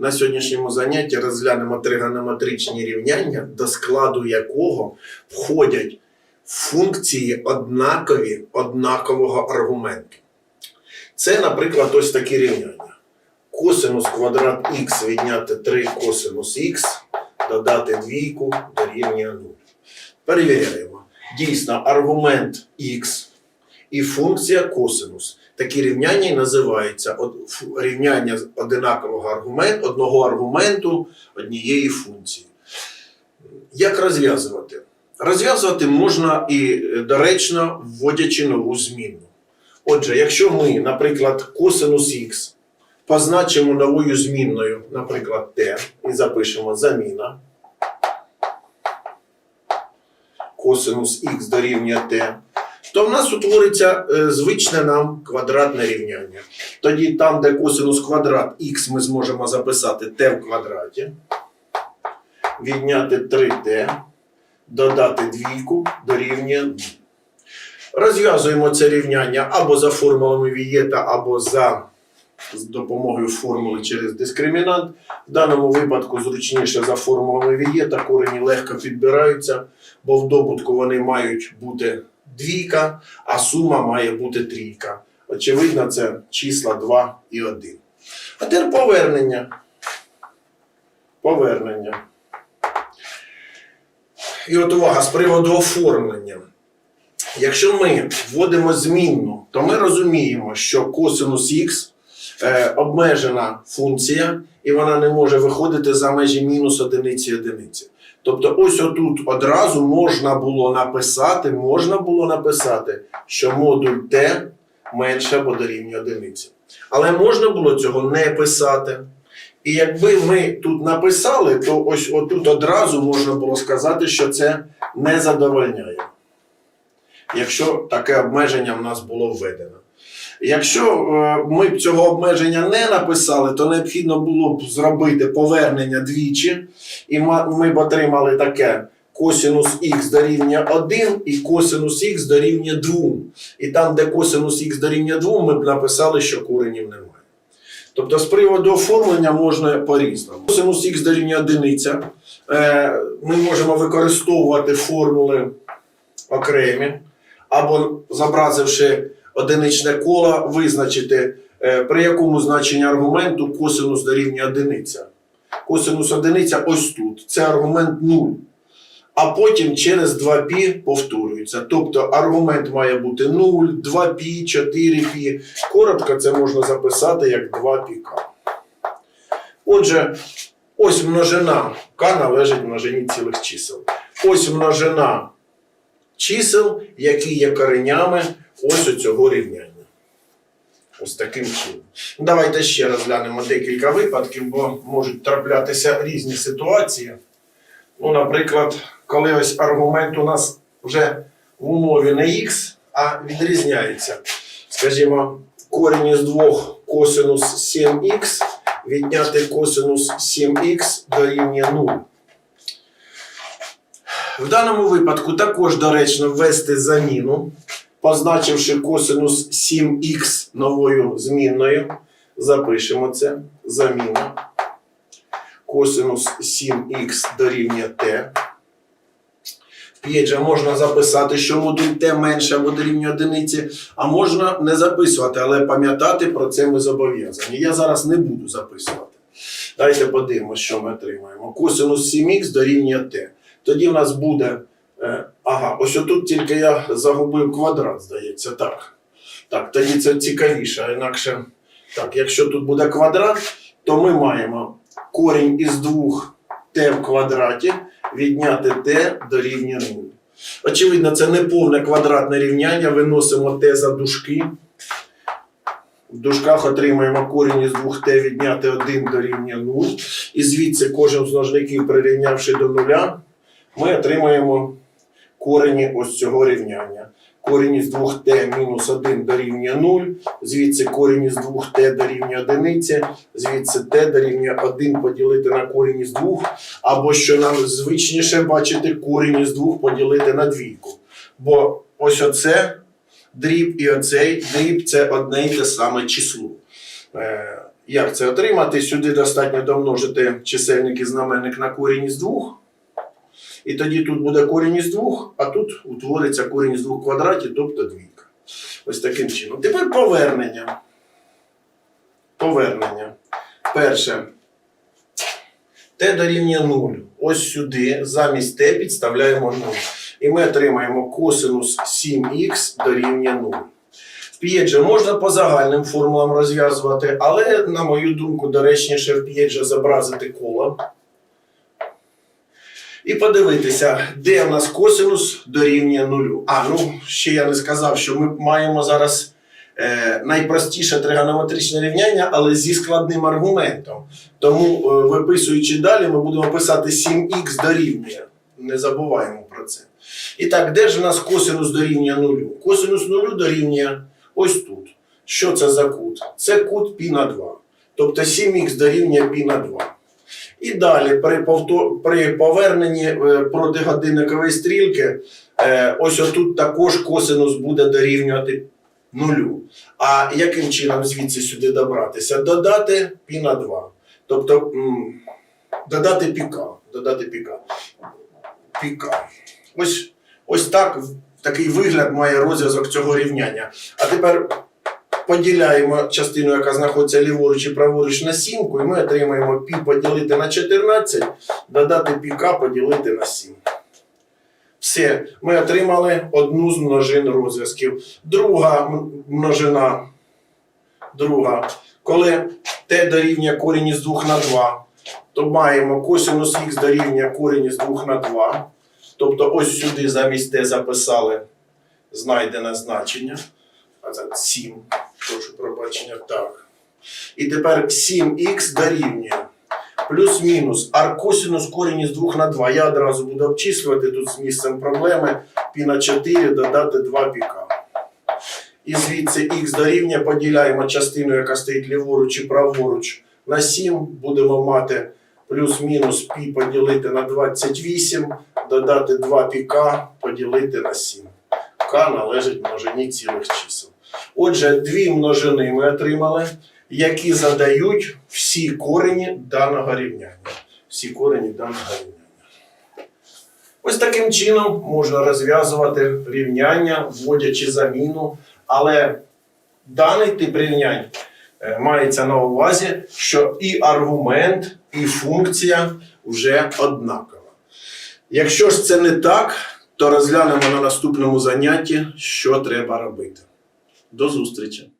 на сьогоднішньому занятті розглянемо тригонометричні рівняння, до складу якого входять функції однакові однакового аргументу. Це, наприклад, ось такі рівняння. Косинус квадрат х відняти 3 косинус х, додати двійку дорівнює 0. Перевіряємо. Дійсно, аргумент х і функція косинус. Такі рівняння і називаються рівняння одинакового аргументу, одного аргументу однієї функції. Як розв'язувати? Розв'язувати можна і е, доречно, вводячи нову змінну. Отже, якщо ми, наприклад, косинус х позначимо новою змінною, наприклад, t, і запишемо заміна. Косинус х дорівнює t, то в нас утвориться е, звичне нам квадратне рівняння. Тоді там, де косинус квадрат х ми зможемо записати t в квадраті, відняти 3t, додати двійку дорівнює 0. Розв'язуємо це рівняння або за формулами Вієта, або за з допомогою формули через дискримінант. В даному випадку зручніше за формулами Вієта, корені легко підбираються, бо в добутку вони мають бути двійка, а сума має бути трійка. Очевидно, це числа 2 і 1. А тепер повернення. Повернення. І от увага з приводу оформлення. Якщо ми вводимо змінну, то ми розуміємо, що косинус х е, обмежена функція, і вона не може виходити за межі мінус одиниці одиниці. Тобто, ось отут одразу можна було написати, можна було написати, що модуль t менше або дорівнює одиниці. Але можна було цього не писати. І якби ми тут написали, то ось отут одразу можна було сказати, що це не задовольняє якщо таке обмеження в нас було введено. Якщо е, ми б цього обмеження не написали, то необхідно було б зробити повернення двічі, і ми б отримали таке косинус х дорівнює 1 і косинус х дорівнює 2. І там, де косинус х дорівнює 2, ми б написали, що коренів немає. Тобто з приводу оформлення можна по-різному. Косинус х дорівнює одиниця. Е, Ми можемо використовувати формули окремі або зобразивши одиничне коло, визначити, е, при якому значенні аргументу косинус дорівнює одиниця. Косинус одиниця ось тут. Це аргумент 0. А потім через 2π повторюється. Тобто аргумент має бути 0, 2π, 4π. Коротко це можна записати як 2πk. Отже, ось множина k належить множині цілих чисел. Ось множина чисел, які є коренями ось у цього рівняння. Ось таким чином. Ну, Давайте ще розглянемо декілька випадків, бо можуть траплятися різні ситуації. Ну, наприклад, коли ось аргумент у нас вже в умові не х, а відрізняється. Скажімо, корінь із 2 косинус 7х відняти косинус 7х дорівнює 0. В даному випадку також доречно ввести заміну, позначивши косинус 7х новою змінною. Запишемо це. Заміна. Косинус 7х дорівнює t. Же можна записати, що модуль t менше або дорівнює одиниці, а можна не записувати, але пам'ятати про це ми зобов'язані. Я зараз не буду записувати. Давайте подивимося, що ми отримаємо. Косинус 7х дорівнює t. Тоді в нас буде. Ага, ось отут тільки я загубив квадрат, здається. Так. Так, тоді це цікавіше. а Інакше, так, якщо тут буде квадрат, то ми маємо корінь із 2 t в квадраті відняти t дорівнює 0. Очевидно, це не повне квадратне рівняння. Виносимо t за дужки. В дужках отримаємо корінь із 2t відняти 1 дорівнює 0. І звідси кожен з множників, прирівнявши до нуля, ми отримаємо корені ось цього рівняння. Корінь із 2t мінус 1 дорівнює 0, звідси корінь із 2t дорівнює 1, звідси t дорівнює 1 поділити на корінь із 2, або що нам звичніше бачити, корінь із 2 поділити на двійку. Бо ось оце дріб і оцей дріб це одне й те саме число. Е, Як це отримати? Сюди достатньо домножити чисельник і знаменник на корінь із двох. І тоді тут буде корінь із двох, а тут утвориться корінь із двох квадратів, тобто двійка. Ось таким чином. Тепер повернення. Повернення. Перше. T дорівнює 0. Ось сюди замість t підставляємо 0. І ми отримаємо косинус 7х дорівнює 0. В П'єджа можна по загальним формулам розв'язувати, але, на мою думку, доречніше в П'єджа зобразити коло. І подивитися, де в нас косинус дорівнює нулю. А, ну ще я не сказав, що ми маємо зараз е, найпростіше тригонометричне рівняння, але зі складним аргументом. Тому, е, виписуючи далі, ми будемо писати 7х дорівнює. Не забуваємо про це. І так, де ж у нас косинус дорівнює нулю? Косинус нулю дорівнює ось тут. Що це за кут? Це кут π на 2. Тобто 7х дорівнює π на 2. І далі при, повто... при поверненні е, проти годинникової стрілки, е, ось отут також косинус буде дорівнювати нулю. А яким чином звідси сюди добратися? Додати π на 2. Тобто додати піка. Додати піка. Піка. Ось, ось так, такий вигляд має розв'язок цього рівняння. А тепер поділяємо частину, яка знаходиться ліворуч і праворуч на сімку, і ми отримаємо пі поділити на 14, додати піка поділити на 7. Все, ми отримали одну з множин розв'язків. Друга множина, друга, коли t дорівнює корінь із 2 на 2, то маємо косинус х дорівнює корінь із 2 на 2. Тобто ось сюди замість t записали знайдене значення. А це 7. Прошу пробачення. Так. І тепер 7х дорівнює. Плюс-мінус аркосинус корінь із 2 на 2. Я одразу буду обчислювати тут з місцем проблеми. Пі на 4 додати 2 піка. І звідси х дорівнює, поділяємо частину, яка стоїть ліворуч і праворуч на 7. Будемо мати плюс-мінус пі поділити на 28, додати 2 піка, поділити на 7. К належить множині цілих чисел. Отже, дві множини ми отримали, які задають всі корені даного рівняння. Всі корені даного рівняння. Ось таким чином можна розв'язувати рівняння, вводячи заміну, але даний тип рівнянь е, мається на увазі, що і аргумент, і функція вже однакова. Якщо ж це не так, то розглянемо на наступному занятті, що треба робити. До зустрічі!